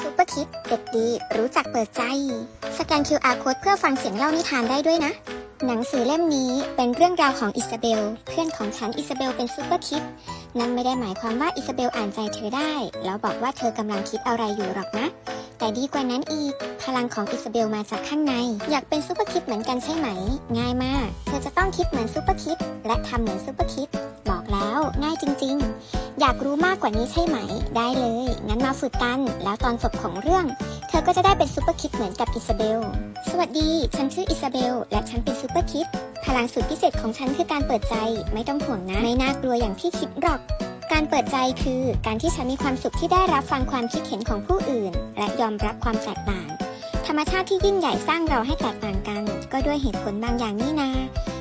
ซูเปอร์คิดเด็กดีรู้จักเปิดใจ สแกน QR code เพื่อฟังเสียงเล่านิทานได้ด้วยนะ หนังสือเล่มนี้เป็นเรื่องราวของอิซาเบล เพื่อนของฉันอิซาเบลเป็นซูเปอร์คิดนั่นไม่ได้หมายความว่าอิซาเบลอ่านใจเธอได้ แล้วบอกว่าเธอกำลังคิดอะไรอยู่หรอกนะ แต่ดีกว่านั้นอีก พลังของอิซาเบลมาจากข้างใน อยากเป็นซูเปอร์คิดเหมือนกันใช่ไหม ง่ายมาก เธอจะต้องคิดเหมือนซูเปอร์คิดและทำเหมือนซูเปอร์คิดบอกแล้วง่ายจริง ๆ อยากรู้มากกว่านี้ใช่ไหม ได้เลย งั้นมาฝึกกัน แล้วตอนจบของเรื่อง เธอก็จะได้เป็นซูเปอร์คิดเหมือนกับอิซาเบล สวัสดี ฉันชื่ออิซาเบล และฉันเป็นซูเปอร์คิด พลังสุดพิเศษของฉันคือการเปิดใจ ไม่ต้องห่วงนะ ไม่น่ากลัวอย่างที่คิดหรอก การเปิดใจคือการที่ฉันมีความสุขที่ได้รับฟังความคิดเห็นของผู้อื่น และยอมรับความแตกต่าง ธรรมชาติที่ยิ่งใหญ่สร้างเราให้แตกต่างกัน ก็ด้วยเหตุผลบางอย่างนี่นา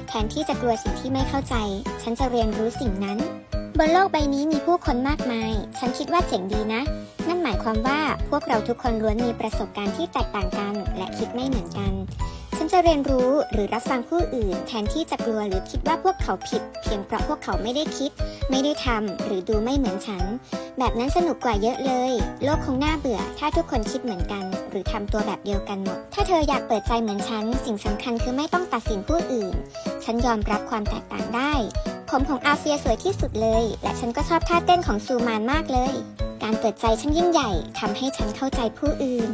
แทนที่จะกลัวสิ่งที่ไม่เข้าใจ ฉันจะเรียนรู้สิ่งนั้น บนโลกใบนี้มีผู้คนมากมาย ฉันคิดว่าเจ๋งดีนะ นั่นหมายความว่าพวกเราทุกคนล้วนมีประสบการณ์ที่แตกต่างกัน และคิดไม่เหมือนกัน ฉันจะเรียนรู้หรือรับฟังผู้อื่น แทนที่จะกลัวหรือคิดว่าพวกเขาผิด เพียงเพราะพวกเขาไม่ได้คิด ไม่ได้ทำหรือดูไม่เหมือนฉัน แบบนั้นสนุกกว่าเยอะเลย โลกคงน่าเบื่อ ถ้าทุกคนคิดเหมือนกัน หรือทำตัวแบบเดียวกันหมด ถ้าเธออยากเปิดใจเหมือนฉัน สิ่งสำคัญคือไม่ต้องตัดสินผู้อื่น ฉันยอมรับความแตกต่างได้ ผมของอาเซียสวยที่สุดเลย และฉันก็ชอบท่าเต้นของซูมานมากเลย การเปิดใจฉันยิ่งใหญ่ทำให้ฉันเข้าใจผู้อื่น